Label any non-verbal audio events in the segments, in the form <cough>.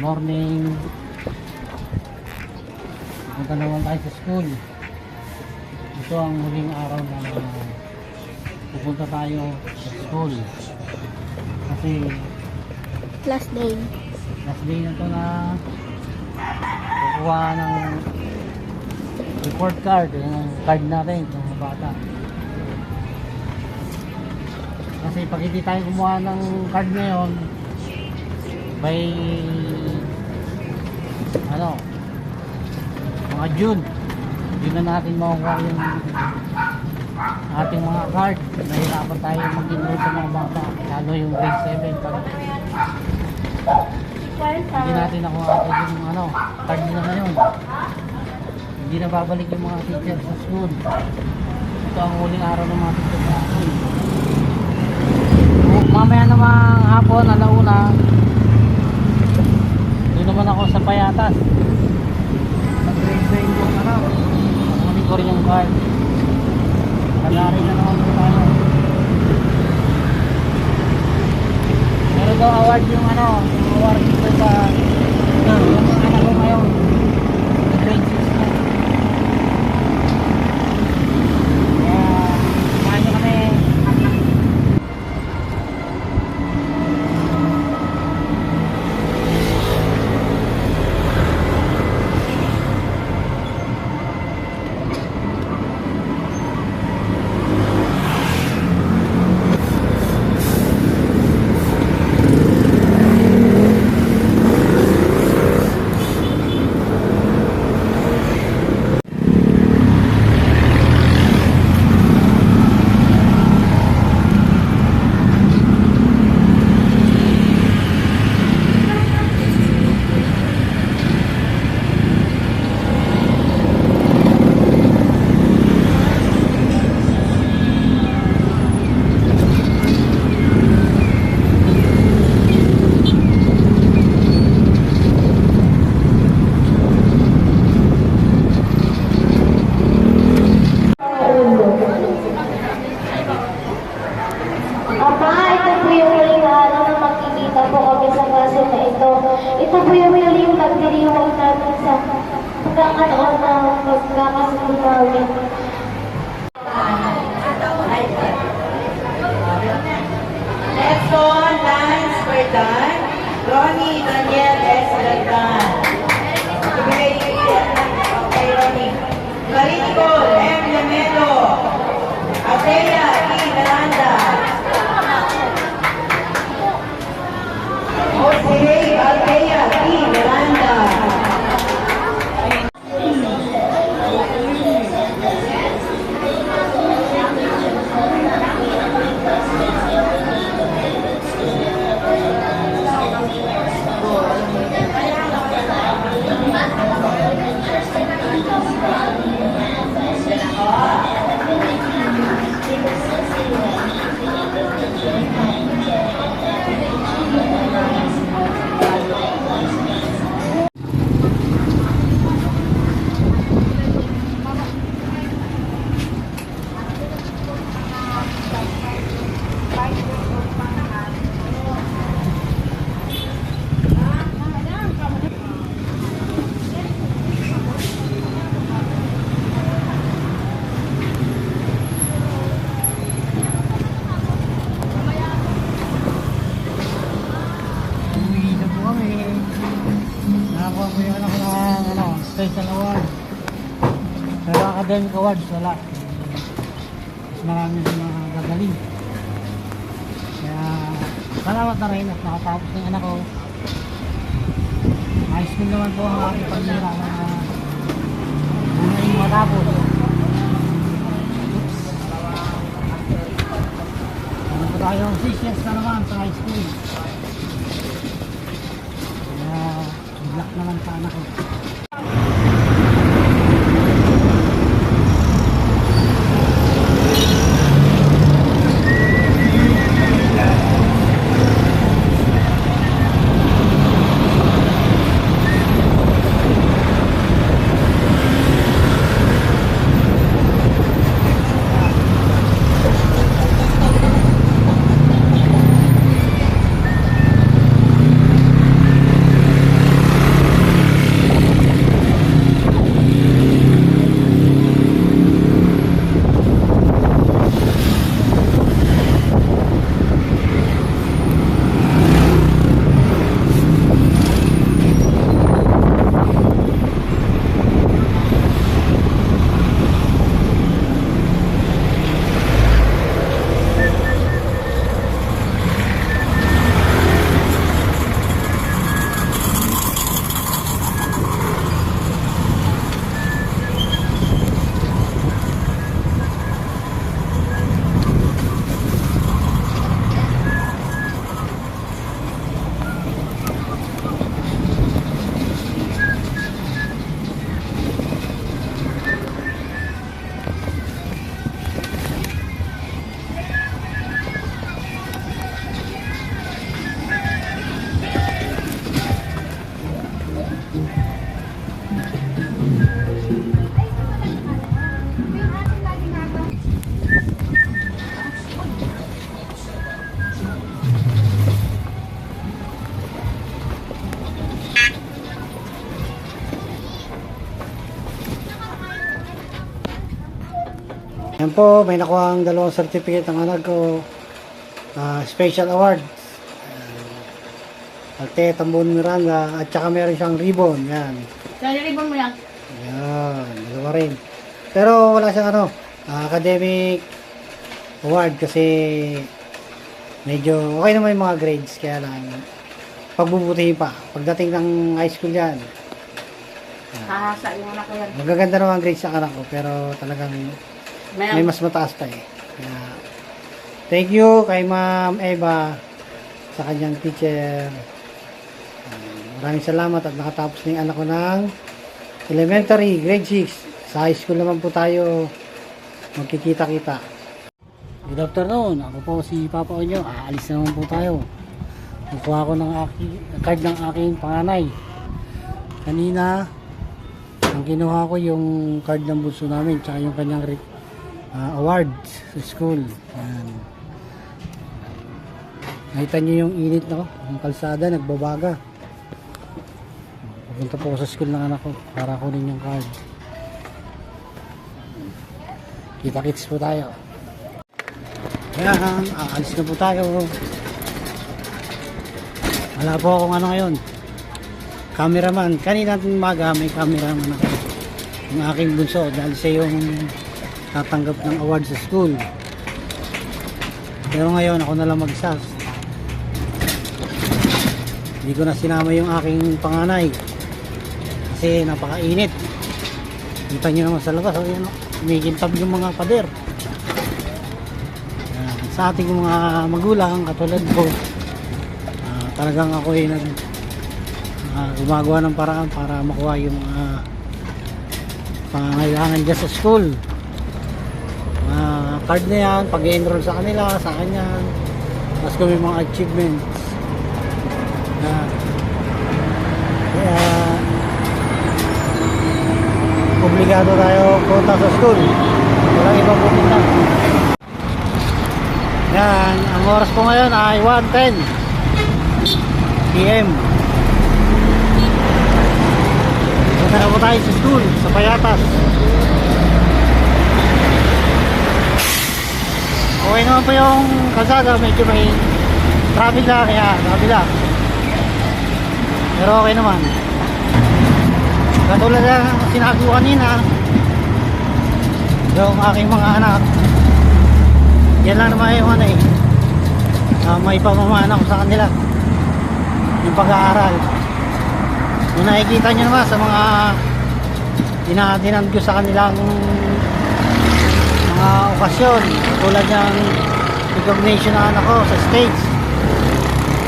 morning. Pupunta naman tayo sa school. Ito ang huling araw na pupunta tayo sa school. Kasi Last day. last day na to na kukuha ng report card, yung card natin, ng mga bata. Kasi pag hindi tayo kumuha ng card ngayon, by ano, mga June, June na natin makukuha yung ating mga card. Nahirapan tayo mag-enroll sa mga bata, lalo yung grade 7. Pag hindi natin ako agad yung ano, card nila ngayon. Hindi na babalik yung mga teacher sa school. Ito ang huling araw ng mga teacher sa school. Mamaya namang hapon, alauna, naman ako sa Payatas. Nag-grade yung ano, kukunin ko rin yung card. Nagari na naman po tayo. Meron daw award yung ano, yung award dito sa yung anak ko ngayon. Academic awards, wala. Mas marami sa mga gagaling. Kaya, salamat na rin at nakatapos ng anak ko. High school naman po ang aking pagmira na yung matapos. Oops. Ano po tayo? 6 years na naman sa high school. Kaya, good luck naman sa anak ko. Yan po, may nakuha ang dalawang certificate ng anak ko. Ah, special award. Uh, Ate Tambon Miranda at saka meron siyang ribbon. Yan. Sorry, ribbon mo lang. Yan, dalawa rin. Pero wala siyang ano, ah, academic award kasi medyo okay naman yung mga grades kaya lang pagbubutihin pa. Pagdating ng high school yan, Hahasa yung anak ko yan. magaganda naman ang grades sa anak ko pero talagang may mas mataas pa eh. Kaya, thank you kay Ma'am Eva sa kanyang teacher. Maraming salamat at nakatapos na yung anak ko ng elementary, grade 6. Sa high school naman po tayo magkikita-kita. Good afternoon. Ako po si Papa Onyo. Aalis na naman po tayo. Kukuha ko ng aking, card ng aking panganay. Kanina, ang kinuha ko yung card ng bunso namin tsaka yung kanyang ah, awards sa school. Yan. Nakita niyo yung init no? Yung kalsada nagbabaga. Pupunta po ako sa school ng anak ko para kunin yung card. Kita-kits po tayo. Ayan, aalis na po tayo. Wala po akong ano ngayon. Cameraman. Kanina umaga may cameraman ako. Yung aking bunso dahil siya yung tatanggap ng award sa school. Pero ngayon ako na lang mag-isa. Hindi ko na sinama yung aking panganay. Kasi napakainit. Kita nyo naman sa labas. Ayan, oh, umikintab yung mga pader. Sa ating mga magulang, katulad ko, ah, talagang ako ay nag, ah, gumagawa ng paraan para makuha yung mga pangangailangan dyan sa school. Card na yan, pag enroll sa kanila, sa kanya, tapos kung may mga achievements. Yan. Kaya, obligado tayo punta sa school. Walang ibang pupunta. Yan, ang oras po ngayon ay 1.10 PM. Punta na po tayo sa school, sa Payatas. Okay naman po yung kalsada, medyo may traffic lang, kaya lang. Pero okay naman. Katulad na sinabi ko kanina, yung aking mga anak, yan lang naman yung ano eh, uh, may pamamana ko sa kanila, yung pag-aaral. Yung nakikita nyo naman sa mga dinadinan ko sa kanilang mga okasyon, tulad ng recognition na anak ko sa States.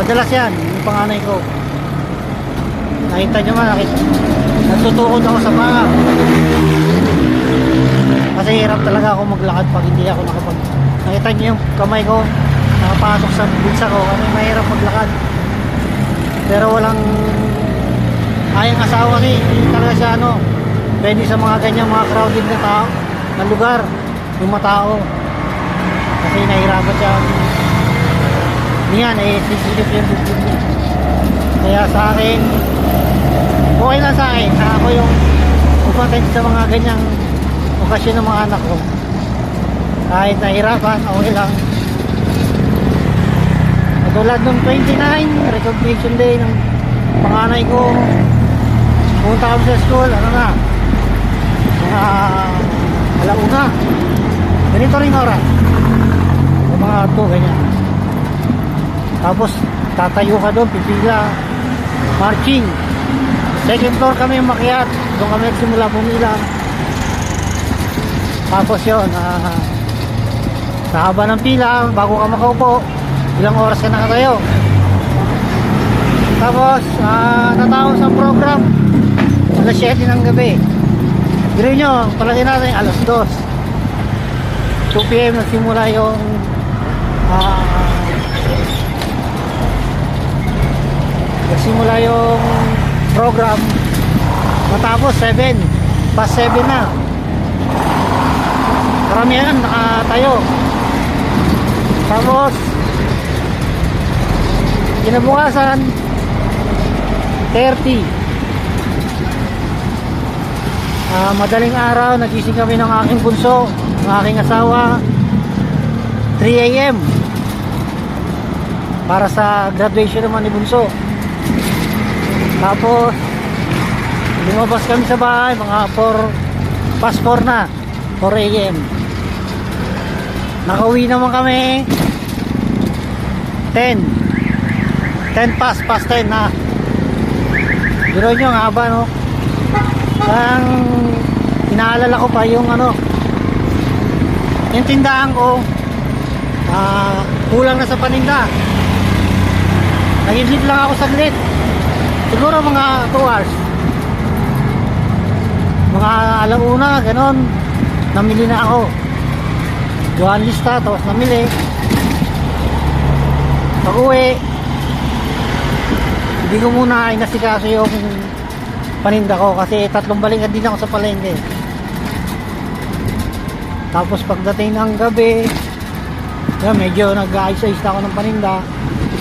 Madalas yan, yung panganay ko. Nakita nyo man, natutukod ako sa mga. Kasi hirap talaga ako maglakad pag hindi ako nakapag... Nakita nyo yung kamay ko, nakapasok sa bulsa ko, kasi mahirap maglakad. Pero walang... Ayang asawa kasi, talaga siya ano, pwede sa mga ganyan, mga crowded na tao, na lugar, yung matao. Kasi nahirapan siya. Niyan, eh, sisilip yung bubog niya. Kaya sa akin, okay lang sa akin na ako yung umattend sa mga ganyang okasyon ng mga anak ko. Kahit nahirapan, okay lang. Katulad nung 29, recognition day ng panganay ko. Pumunta kami sa school, ano na, mga alauna. Ganito rin oras. O mga 2, ganyan. Tapos, tatayo ka doon, pipila, marching. Second floor kami makiat. Doon kami nagsimula pumila. Tapos yun, ah, sa haba ng pila, bago ka makaupo, ilang oras ka nakatayo. Tapos, ah, natapos ang program, alas 7 ng gabi. Gawin nyo, palagay natin, alas 2. 2 p.m. nagsimula yung ah, nagsimula yung program Matapos 7. Past 7 na. Karamihan nakatayo. Tapos kinabukasan 30. Ah, madaling araw, nagising kami ng aking bunso, ng aking asawa, 3 a.m. Para sa graduation naman ni bunso. Tapos, lumabas kami sa bahay, mga 4, past 4 na, 4 a.m. Nakauwi naman kami, 10. 10 past, past 10 na. Biro nyo, ang haba, no? Ang inaalala ko pa yung ano, yung tindahan ko, ah, kulang na sa paninda. Nagidlip lang ako saglit. Siguro mga 2 hours. Mga alauna, ganon. Namili na ako. Duhan lista, tapos namili. Pag uwi, hindi ko muna inasikaso yung paninda ko kasi tatlong balikan din ako sa palengke. Tapos pagdating ng gabi, yun, medyo nag-ayos-ayos na ako ng paninda.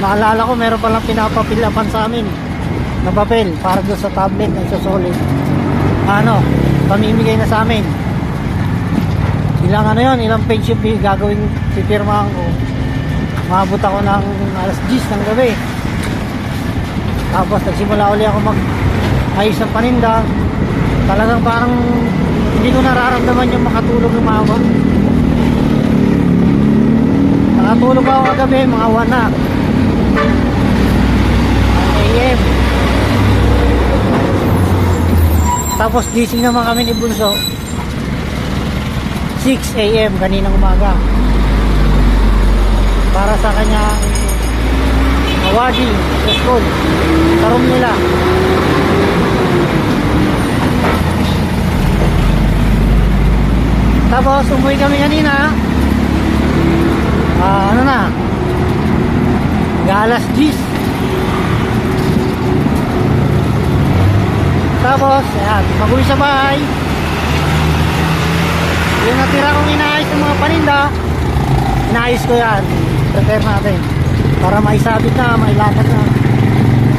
Naalala ko meron palang pinapapilapan sa amin na papel para doon sa tablet na isasolid. Ano, pamimigay na sa amin. Ilang ano yun, ilang page yung gagawin pipirmahan ko. Maabot ako ng alas 10 ng gabi. Tapos nagsimula uli ako mag ayos ng paninda. Talagang parang hindi ko nararamdaman yung makatulog ng maawa. Nakatulog ako kagabi, mga 1 na. 1 a.m. Tapos gising naman kami ni Bunso. 6 a.m. kaninang umaga. Para sa kanyang awarding sa school. Sa room nila. Tapos umuwi kami kanina. Ah, ano na? Galas 10. Tapos, ayan, mag-uwi sa bahay. Yung natira kong inaayos ng mga paninda, inaayos ko yan. Prepare natin. Para maisabit na, mailapat na.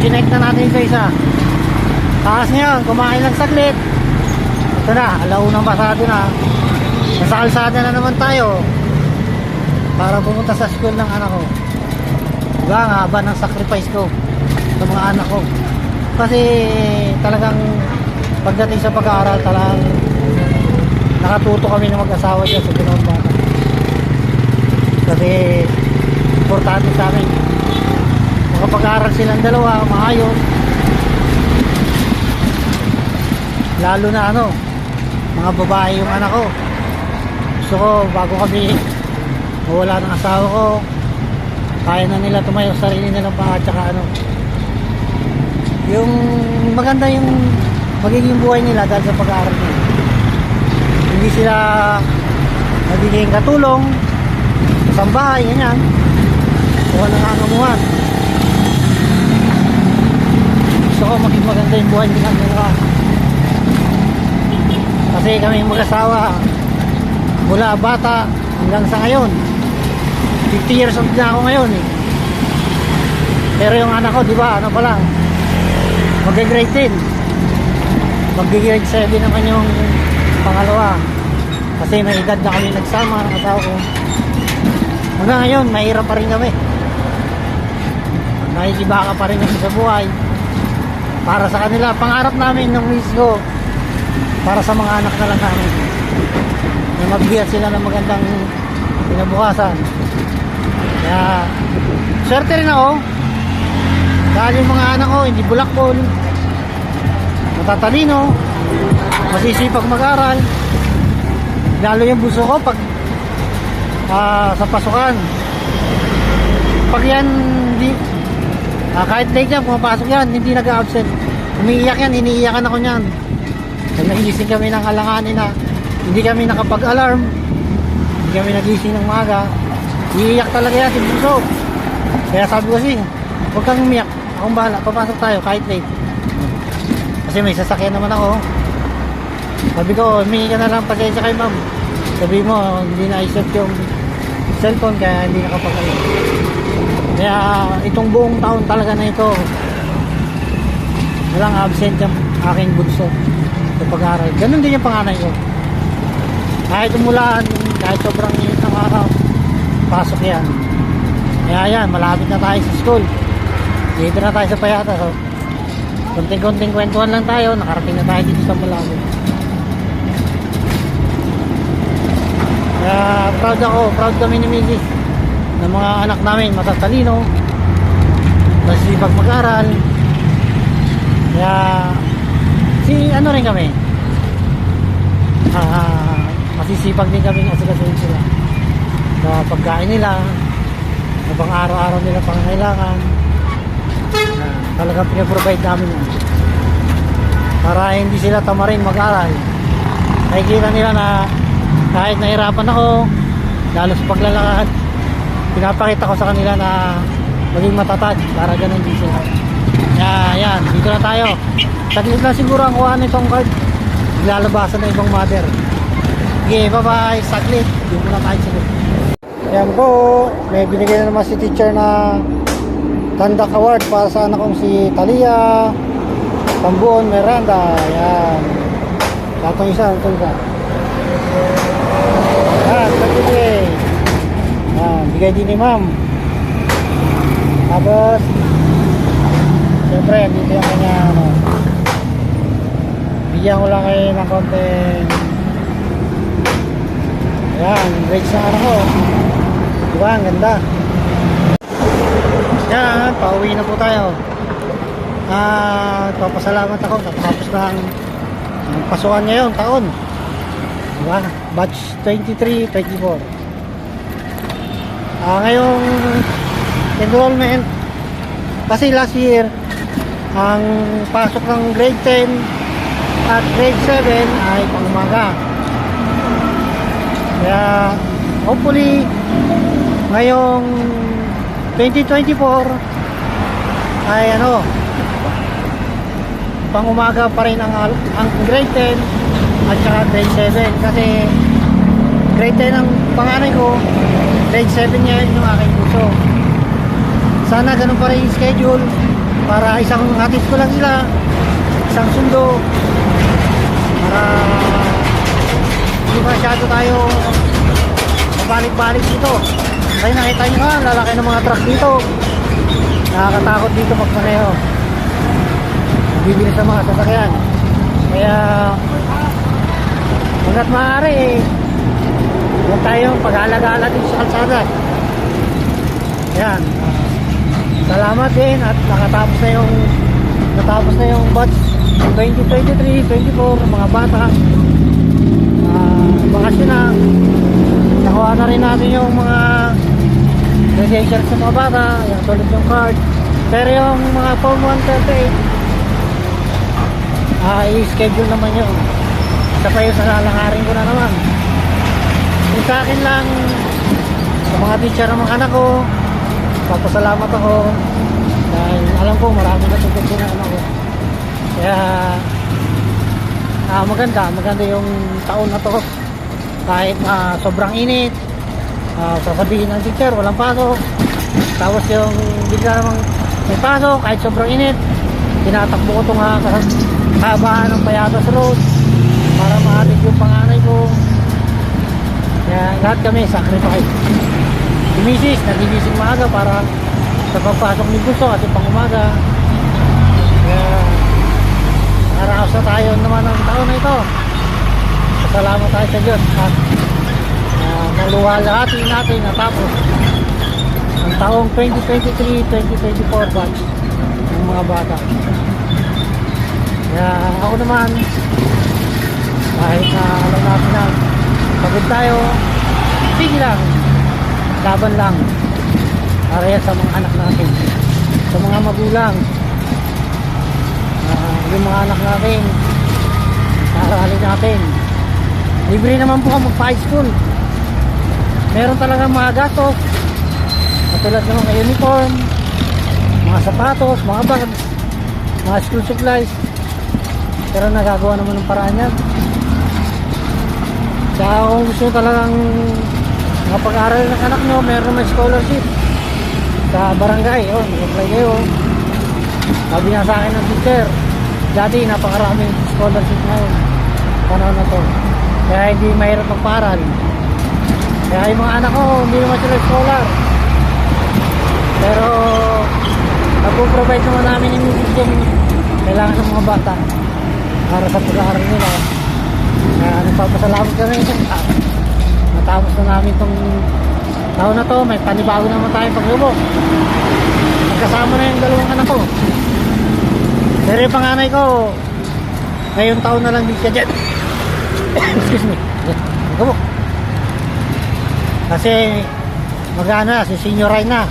Connect na natin isa-isa. Takas ngayon, kumain lang saglit. Ito na, alaunang pasado na. Nasa kalsada na naman tayo. Para pumunta sa school ng anak ko. Diba, ang haba ng sacrifice ko sa mga anak ko. Kasi talagang pagdating sa pag-aaral talagang nakatuto kami ng mag-asawa dyan sa ginawang bata. Kasi importante sa amin. Makapag-aaral silang dalawa, maayos. Lalo na ano, mga babae yung anak ko. Gusto ko, bago kami mawala ng asawa ko, kaya na nila tumayo sa sarili nilang paa at saka ano, yung maganda yung magiging buhay nila dahil sa pag-aaral nila. Hindi sila nagiging katulong sa bahay, ganyan. O nangangamuhan. Gusto ko maging maganda yung buhay nila nila. Kasi kami mag-asawa mula bata hanggang sa ngayon. 50 years old na ako ngayon eh. Pero yung anak ko, di ba, ano pa lang, magge-grade 10. Magge-grade 7 naman yung pangalawa. Kasi may edad na kami nagsama ng asawa ko. Hanggang ngayon, mahirap pa rin kami. Nakikibaka pa rin kami sa buhay. Para sa kanila, pangarap namin ng miss para sa mga anak na lang namin. Na magbigyan sila ng magandang kinabukasan. Kaya, swerte rin ako. Dahil yung mga anak ko, hindi bulakbol. Matatalino. Masisipag mag-aral. Lalo yung buso ko pag ah, sa pasukan. Pag yan, hindi, ah, kahit late yan, pumapasok yan, hindi nag-absent. Umiiyak yan, iniiyakan ako niyan. Pag nagising kami ng alanganin na hindi kami nakapag-alarm, hindi kami nagising ng maga, iiyak talaga yan si Bunso. Kaya sabi ko kasi, huwag kang umiyak, akong bahala, papasok tayo kahit late. Kasi may sasakyan naman ako. Sabi ko, humingi ka na lang pasensya kay ma'am. Sabi mo, hindi na i-set yung cellphone kaya hindi nakapag Kaya itong buong taon talaga na ito, walang absent yung aking bunso sa pag-aaral. Ganun din yung panganay ko. Kahit umulan, kahit sobrang init ng araw, pasok yan. Kaya yan, malapit na tayo sa school. Dito na tayo sa Payata. So, konting-konting kwentuhan lang tayo, nakarating na tayo dito sa Malawi. Kaya proud ako, proud kami ni Migis ng mga anak namin matatalino, masipag mag-aral. Kaya si ano rin kami, ah, masisipag din kami kasi sila sa pagkain nila, sa pang araw-araw nila pangangailangan. Talagang pinaprovide namin yan. Para hindi sila tamarin mag-aral. Nakikita nila na kahit nahirapan ako, lalo sa paglalakad, pinapakita ko sa kanila na maging matatag para ganun din sila. Kaya yan, dito na tayo. Saglit lang siguro ang kuha nitong card. Lalabasan na ibang mother. Okay, bye-bye. Saglit. Dito na tayo saglit. Yan po, may binigay na naman si teacher na Tandak Award para sa anak kong si Talia Pambuon Miranda. Yan. Tatong isa, tatong isa. Yan, nagbibigay. Yan, bigay din ni ma'am. Tapos, siyempre, dito yung kanya, ano, bigyan ko lang kayo ng konting Ayan, grades ng anak ko. Diba, ang ganda. Yan, pauwi na po tayo. Ah, papasalamat ako tapos ng ng pasukan ngayon, taon. Diba? Batch 23, 24. Ah, ngayong enrollment kasi last year ang pasok ng grade 10 at grade 7 ay pang umaga. Kaya hopefully ngayong 2024 ay ano pang umaga pa rin ang, ang grade 10 at saka grade 7 kasi grade 10 ang panganay ko grade 7 niya yung aking puso. Sana ganun pa rin yung schedule para isang hatid ko lang sila isang sundo para hindi masyado tayo. Mabalik-balik dito. Kaya nakita nyo nga lalaki ng mga truck dito. Nakakatakot dito magpaneho bibili sa mga sasakyan. Kaya hanggat maaari eh huwag tayong pag-alagala dito sa kalsada. Yan salamat din at nakatapos na yung natapos na yung batch 2023, 24 mga bata bakasyon na. Nakuha na rin natin yung mga credentials sa mga bata yung tulad yung card. Pero yung mga form 138 ah, i-schedule naman yun. Isa pa yung sa lalakarin ko na naman. Yung sa akin lang sa mga teacher ng mga anak ko papasalamat ako. Dahil alam ko marami na din ang anak ko. Kaya ah, maganda maganda yung taon na to. Kahit ah, sobrang init ah, sasabihin ng teacher walang pasok. Tapos yung bigla namang may pasok kahit sobrang init tinatakbo ko itong uh, habaan ng Payatas Road para mahatid yung panganay ko. Kaya lahat kami sacrifice. Si Mrs. nagigising maaga para sa pagpasok ni Gusto at yung pangumaga naraos na tayo naman ng taon na ito. Salamat tayo sa Diyos at uh, naluwalhati natin natapos ang taong 2023-2024 batch ng mga bata. Kaya ako naman kahit na alam natin na pagod tayo sige lang laban lang para yan sa mga anak natin sa mga magulang yung mga anak natin aralin natin libre naman po ka magpa-high school meron talagang mga gastos katulad ng mga uniform mga sapatos, mga bags mga school supplies Pero nagagawa naman ng paraan yan. Kaya kung gusto talagang makapag-aral ng anak nyo, meron naman scholarship sa barangay. Oh, nag-apply kayo. Sabi nga sa akin ng teacher, dati napakaraming scholarship ngayon. Panahon na to. Kaya hindi mahirap magparal. Kaya yung mga anak ko, hindi naman sila scholar. Pero, nagpo-provide naman namin yung yung kailangan ng mga bata para sa pag-aaral nila. Kaya nagpapasalamat kami. Ah, Natapos na namin itong taon na to. May panibago naman tayong paglubok. Magkasama na yung dalawang anak ko. Pero yung panganay ko, ngayong taon na lang din siya dyan. <coughs> Excuse me. Gabo. Kasi mag-ano na, si senior high na.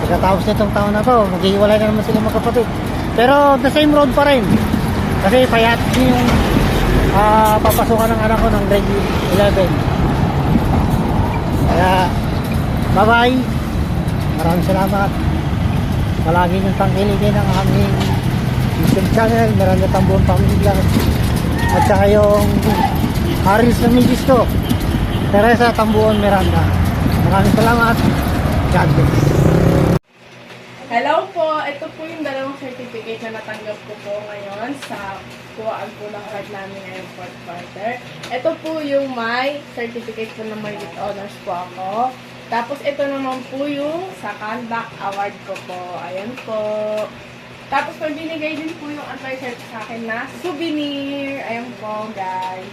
Pagkatapos nitong taon na to, maghihiwalay na naman sila magkapatid. Pero the same road pa rin. Kasi payat yung ah, papasukan ng anak ko ng grade 11. Kaya, bye-bye. Maraming salamat. Palagi niyong tangkilikin ang aming Channel, Miranda Tambon Family Vlog. At saka yung Haris na Teresa Tambuon Miranda. Maraming salamat. God bless. Hello po! Ito po yung dalawang certificate na natanggap ko po ngayon sa kuhaan po ng card namin ngayong fourth quarter. Ito po yung my certificate po na may with honors po ako. Tapos ito naman po yung sa conduct award ko po. Ayan po. Tapos may binigay din po yung advisor sa akin na souvenir. Ayan po guys.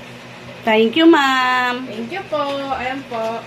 Thank you, ma'am. Thank you po. Ayan po.